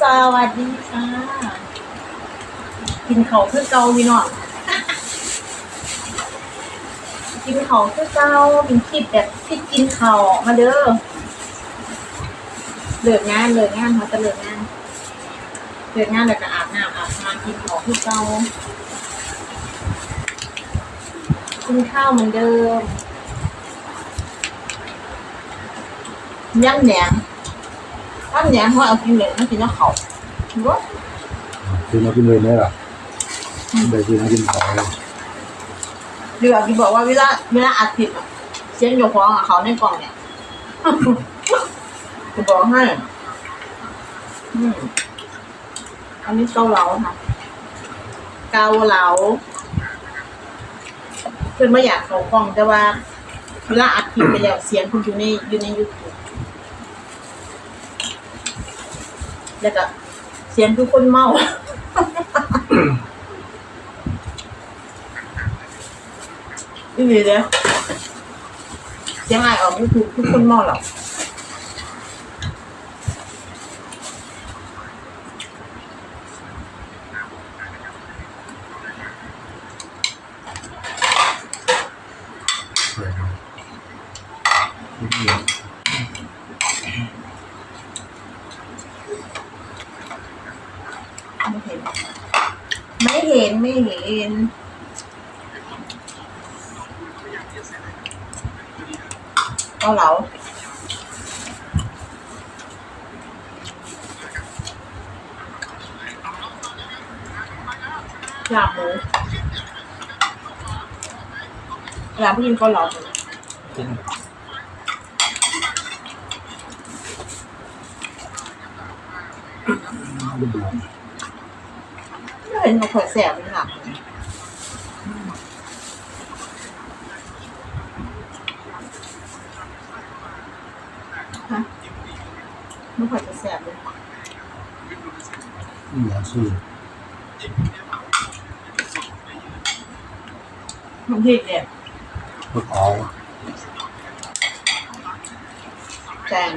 สวัสดีค่ะ กินเขาวคือเกาพี่น้องกินเขาวคือเกาเป็นคลิปแบบที่กินเขาวมาเด้อเลิกงานเลิกงานเขาจะเลิกงานเลิกงานแล้วก็อาบน้ำอาบน้ำกินเขาวคือเกากินข้าวเหมือนเดิมย่างแหนม ย่างแหนมเขาเอากินเลยไม่กินแล้วเขาวซื้อมากินเลยไหมล่ะได้ซื้อมากินของเลยเรือที่บอกว่าเวลาเวลาอัดคลิปอะเสียงโยกฟ้องอะเขาในกล่องเนี่ยจะบอกให้อืมอันนี้เกาเหลาค่ะ เกาเหลาเพื่อนไม่อยากเขากล้องแต่ว่าเวลาอัดคลิปไปแล้วเสียงคุณอยู่ในอยู่ในยูทูบ แล้วก็เสียงทุกคนเมานี่เลยเด้อเสียงไอออกยูทูบทุกคนเมาหรอกไม่เห็ ไม่เห็นไม่เห็น เกาเหลาลาบหมูลาบพี่กินเกาเหลากินรูปแบบไม่ เห็นเขาเคยแสบเลยค่ะฮะไม่ค่อยจะแสบเลยนี่อย่างซื้อบางทีเนี่ยมะพร้าวแจง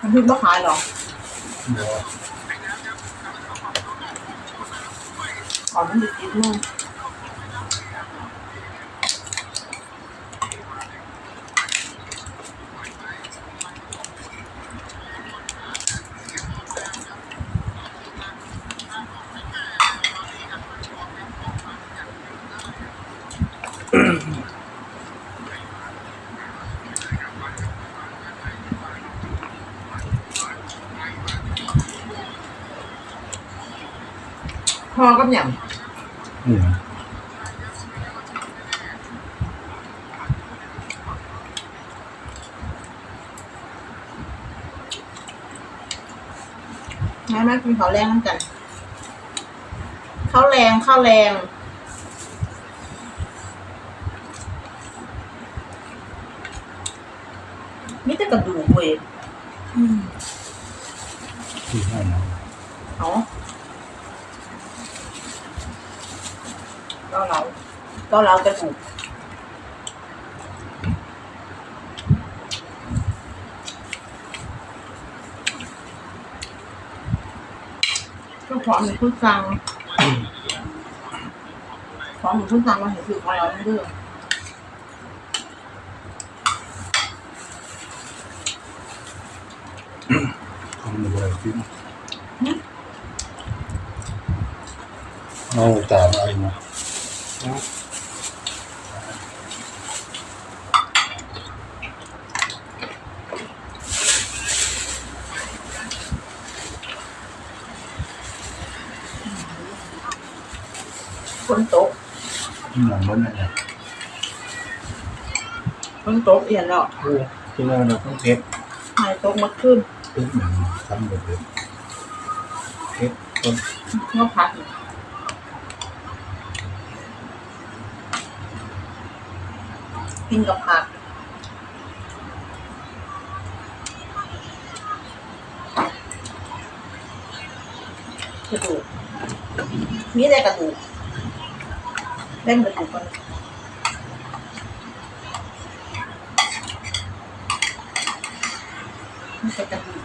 บางทีไม่ขายหรอ กเดี๋ยวอ๋อมันดิบดิบ พอกับหยังนี่แม่แม่กินข้าวแรงน้ำกันข้าวแรงข้าวแรงนี่แต่กระดูกเว้ยที่ให้นะ เอา กาเหลากาเหลากระดูกก็ขอมีผู้สั่งขอมีผู้สั่งมาเห็นสื่อของเราเรื่องอะไรกินเอาจานอะไรมา ฝนตกหนังมันอะไรฝนตกเอียนแล้วโอ้ที่นั่นเราต้องเก็บหายตกมาขึ้นเก็บเหมือนทำแบบเดิมเก็บต้นเมื่อพักกินกับผักกระดูกมีแต่กระดูก ได้หมดทุกคนนี่จะกระดูก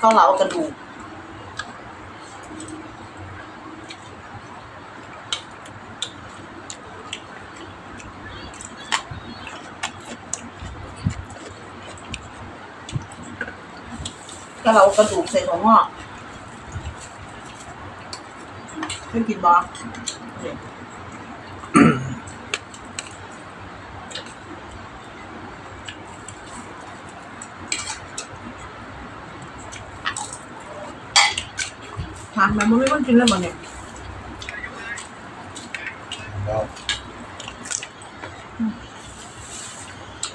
เกาเหลากระดูก เกาเหลากระดูกใส่หัวงอกไม่กินบอเนี่ยทานมันไม่ต้องกินแล้วมันเนี่ยแล้ว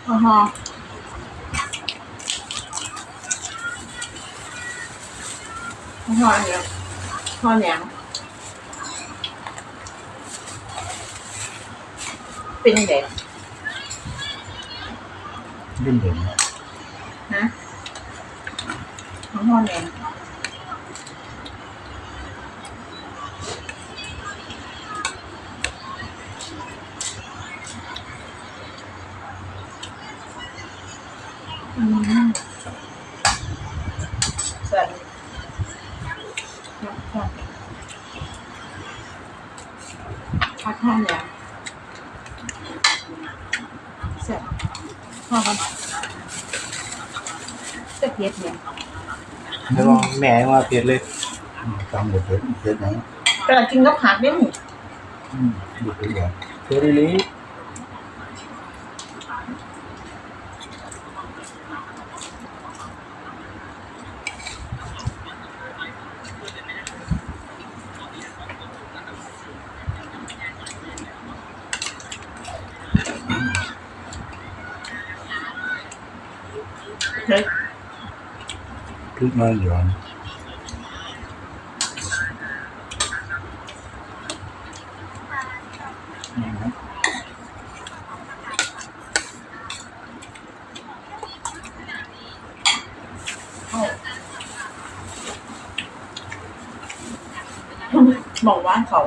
อ๋อ ฮะอ๋อฮะเนี่ยทอดแหนมเป็นยังไง ดิ้นเด่น ฮะอ๋อฮะแหนมอืมสวัสดีครับพักท่านเนี่ยเสร็จพอกัน จะเพียเนี่ยแล้วก็แม่ว่าเผ็ดเลยตามบทเผ็ดเผ็ดนะกระกินกับผักได้หมอืมบทเผ็ดแบบเผ็ดอีหลีเฮ้ยพริกน้อยหย่อนนี่นะเอา บอกว่าเขา